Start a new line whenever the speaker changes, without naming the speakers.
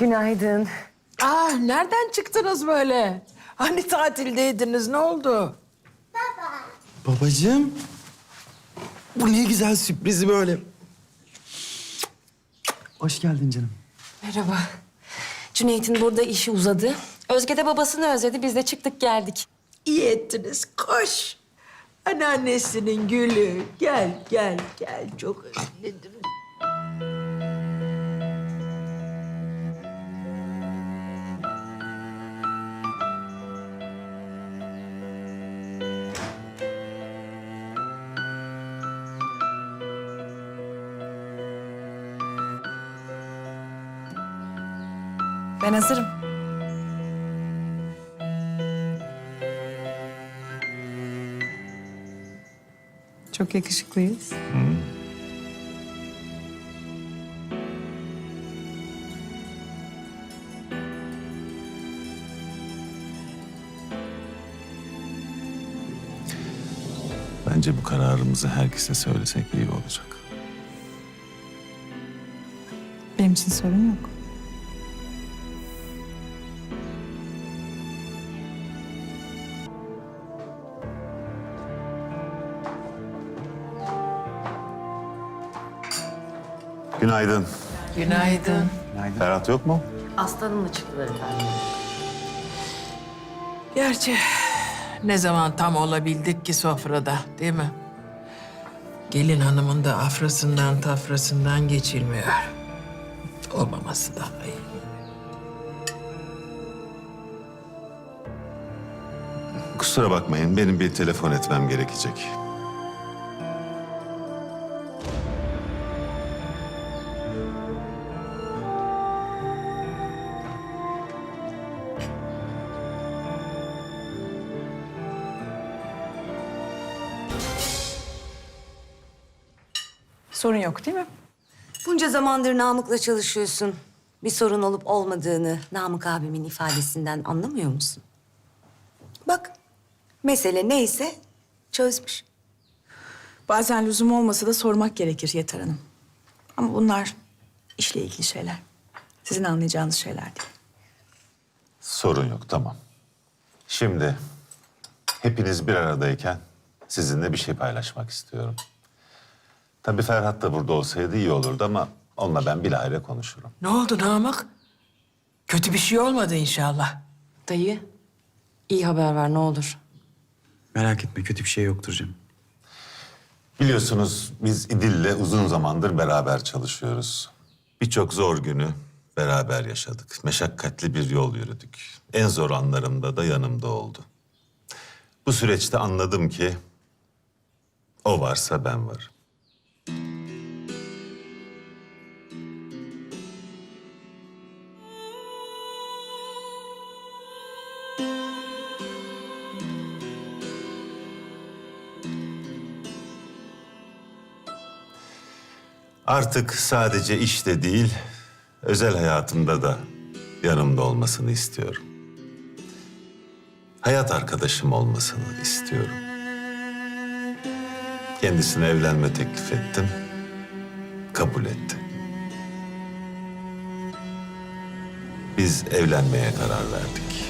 Günaydın.
Aa, nereden çıktınız böyle? Hani tatildeydiniz, ne oldu?
Babacığım. Bu ne güzel sürprizi böyle. Hoş geldin canım.
Merhaba. Cüneyt'in burada işi uzadı. Özge de babasını özledi. Biz de çıktık geldik.
İyi ettiniz, koş. Anneannesinin gülü. Gel, gel, gel. Çok özledim.
Ben hazırım. Çok yakışıklıyız.
Bence bu kararımızı herkese söylesek iyi olacak.
Benim için sorun yok.
Günaydın.
Günaydın.
Ferhat yok mu?
Aslanımla çıktılar efendim.
Gerçi ne zaman tam olabildik ki sofrada, değil mi? Gelin hanımın da afrasından tafrasından geçilmiyor. Olmaması daha iyi.
Kusura bakmayın benim bir telefon etmem gerekecek.
Sorun yok değil mi?
Bunca zamandır Namık'la çalışıyorsun. Bir sorun olup olmadığını Namık abimin ifadesinden anlamıyor musun? Bak, mesele neyse çözmüş.
Bazen lüzum olmasa da sormak gerekir Yeter Hanım. Ama bunlar işle ilgili şeyler. Sizin anlayacağınız şeyler değil.
Sorun yok tamam. Şimdi hepiniz bir aradayken sizinle bir şey paylaşmak istiyorum. Tabii Ferhat da burada olsaydı iyi olurdu ama onunla ben bilahare konuşurum.
Ne oldu Namık? Kötü bir şey olmadı inşallah.
Dayı, iyi haber ver ne olur.
Merak etme kötü bir şey yoktur canım.
Biliyorsunuz biz İdil'le uzun zamandır beraber çalışıyoruz. Birçok zor günü beraber yaşadık. Meşakkatli bir yol yürüdük. En zor anlarımda da yanımda oldu. Bu süreçte anladım ki o varsa ben varım. Artık sadece işte değil, özel hayatımda da yanımda olmasını istiyorum. Hayat arkadaşım olmasını istiyorum. Kendisine evlenme teklif ettim. Kabul etti. Biz evlenmeye karar verdik.